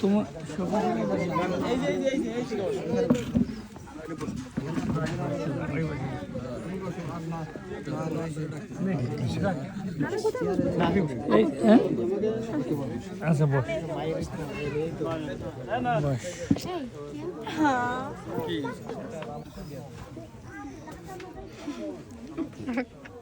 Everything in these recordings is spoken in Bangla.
তোমার? আচ্ছা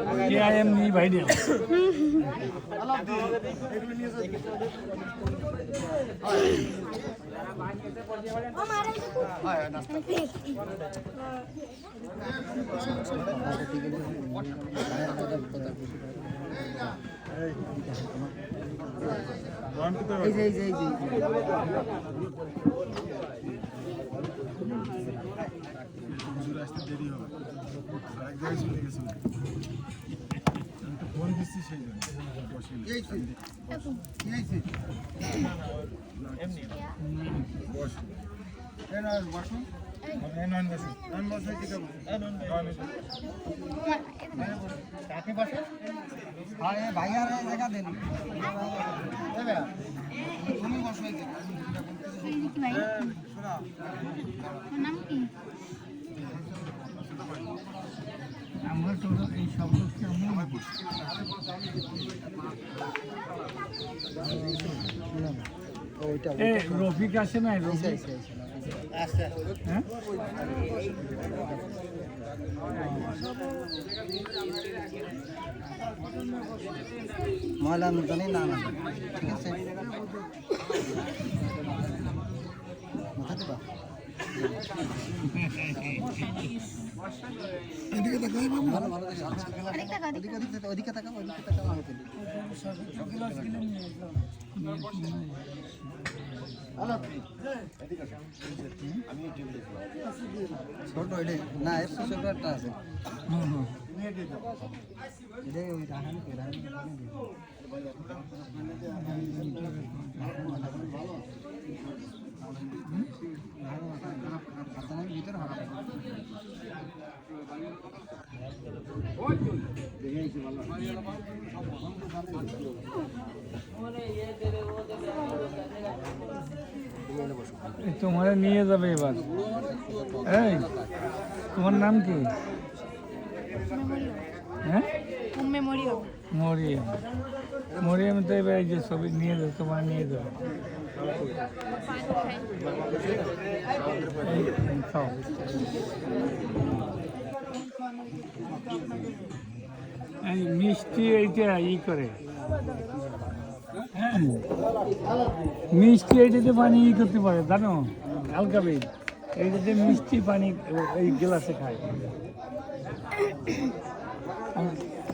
হ্যাঁ তাই তাই দাও তাই দাও জয় জয় জয় কে কে আর প্যাডেল করেন কি আছে বাইরে করে কোনো লাভ নাই I am the video. ভাই নাম কি আমরা তো এই শব্দকে আমরা রফিক আসে নাই রফিক? হ্যাঁ? ময়লা নূতনই নাম আছে ঠিক আছে? মাথা দিবা এদিকে তাকাই বাবু। ভালো ছোট এটা। না এর ছোট একটা আছে। হুম হুম ওই রাহানি কে রাহানি কে রাহানি কে। আপনার ভিতরে হারা এই তোমারে নিয়ে যাবে এবার এই তোমার নাম কি হ্যাঁ মেমোরিও মরিয়াম মরিয়াম তো এবার এই যে ছবি নিয়ে যাবে তোমার নিয়ে যাবে এই, খাও এই মিষ্টি এইটা ই করে। হ্যাঁ। মিষ্টি এইটাতে পানি ই করতে পারে, জানো? হালকা বেশ এইটাতে মিষ্টি পানি এই গ্লাসে খায় এটাও সেই নোয়া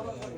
কই ওই এই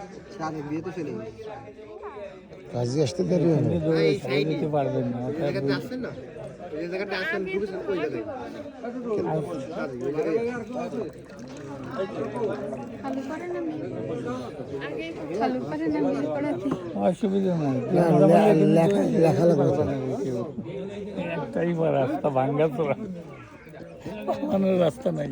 বলে সে আগে বিয়ে তো চলে গেছে। কাজে আসতে দেরি হবে। পারবেন না? না? এই জায়গাটা ওই জায়গায়। অসুবিধা নাই। একটাই রাস্তা ভাঙ্গা তো। রাস্তা নাই।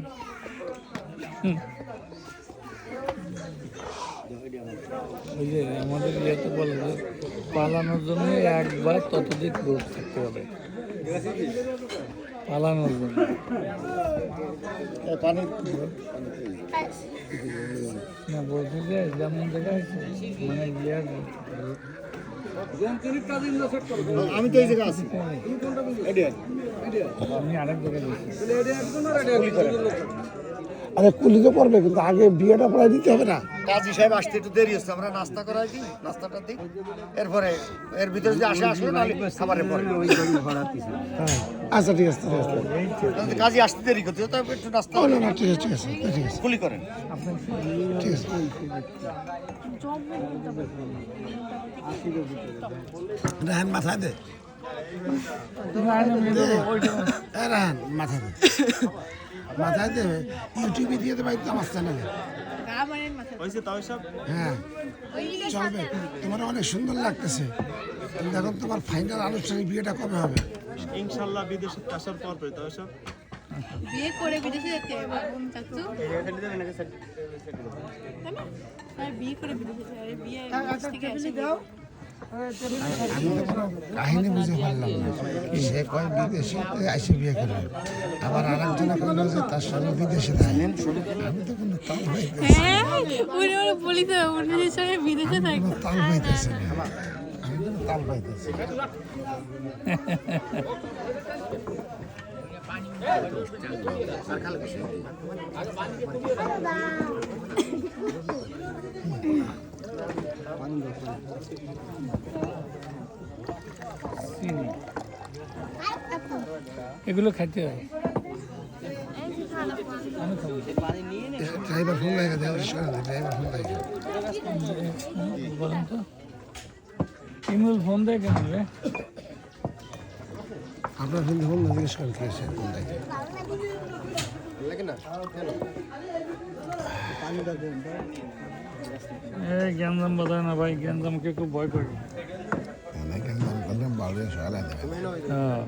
ওই যে আমাদের ইয়েতে বলে যে পালানোর জন্য একবার ততোধিক গ্রুপ থাকতে হবে। পালানোর জন্য। না বলছি যে যেমন আছে মানে ইয়ার আমি তো এই জায়গায় আছি। আমি আরেক জায়গায় গেছি। আরে কুলি তো পড়বে কিন্তু আগে বিয়েটা পড়াই দিতে হবে না। কাজী সাহেব আসতে একটু দেরি হচ্ছে আমরা নাস্তা করাই দিই নাস্তাটা দিই। এরপরে এর ভিতরে যদি আসে আসলো নাহলে খাবারের পরে। হ্যাঁ আচ্ছা ঠিক আছে ঠিক আছে। কাজী আসতে দেরি করতে তবে একটু নাস্তা না না ঠিক আছে ঠিক আছে ঠিক আছে। কুলি করেন। ঠিক আছে। রাহান মাথা দে। মাথায় দে ইউটিউবে দিয়ে দেবে। হ্যাঁ চলবে তোমার অনেক সুন্দর লাগতেছে দেখুন তোমার ফাইনাল আনুষ্ঠানিক বিয়েটা কবে হবে ইনশাল্লাহ বিদেশে আসার পর পরে তো সব বিয়ে করে বিদেশে যেতে তাই বিয়ে করে বিদেশে বিয়ে আমি কাহিনী বুঝে পারলাম না। সে কয় বিদেশে আইসে বিয়ে করবে। আবার আর একজনে কইলো যে তার স্বামী বিদেশে থাকে। আমি তো কোনো তাল পাইতেছি হ্যাঁ তাল পাইতেছি না। আমি কোনো তাল পাইতেছি না। এগুলো খাইতে হয় ড্রাইভার ফোন লাগে ড্রাইভার ফোন লাগে বলেন তো। ইমুল ফোন দেয় কেন রে? আপনার ফোন ফোন জিজ্ঞেস করেন ফোন লাগে এই গ্যাঞ্জাম বাজায় না ভাই গ্যাঞ্জামকে খুব ভয় করি। অনেক একদম বাড়ি সকালে হ্যাঁ।